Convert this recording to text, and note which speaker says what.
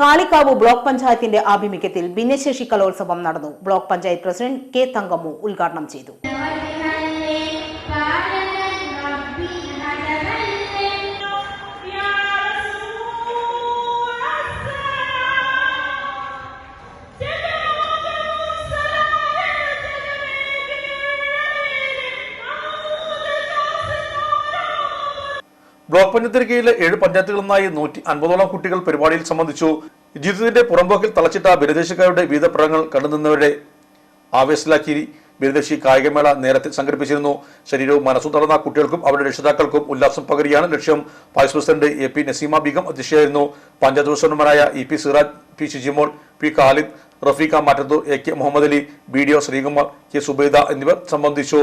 Speaker 1: Kalikavu block പഞ്ചായത്തിന്റെ ആഭിമുഖ്യത്തിൽ ഭിന്നശേഷി കലോത്സവം നടന്നു. Block panchayat president K Thankammu ഉദ്ഘാടനം ചെയ്തു.
Speaker 2: ബ്ലോക്ക് പഞ്ചായത്തിന് കീഴിലെ ഏഴ് പഞ്ചായത്തുകളിൽ നിന്നായി നൂറ്റി അൻപതോളം കുട്ടികൾ പരിപാടിയിൽ സംബന്ധിച്ചു. ജീവിതത്തിന്റെ പുറംപോക്കിൽ തളച്ചിട്ട ബിരുദേശക്കാരുടെ വിവിധ പ്രകടനങ്ങൾ കണ്ടുനിന്നവരെ ആവേശത്തിലാക്കി. ബിരുദേശി കായികമേള നേരത്തെ സംഘടിപ്പിച്ചിരുന്നു. ശരീരവും മനസ്സും തളർന്ന കുട്ടികൾക്കും അവരുടെ രക്ഷിതാക്കൾക്കും ഉല്ലാസം പകരുകയാണ് ലക്ഷ്യം. Vice president A P Naseema Beegum അധ്യക്ഷയായിരുന്നു. Panchayat പ്രസിഡന്റുമാരായ E P Siraj P Shijimol P Khalid Rafeeqa Mattathur A K Muhammad Ali B D O Sreekumar K Subaida എന്നിവർ സംബന്ധിച്ചു.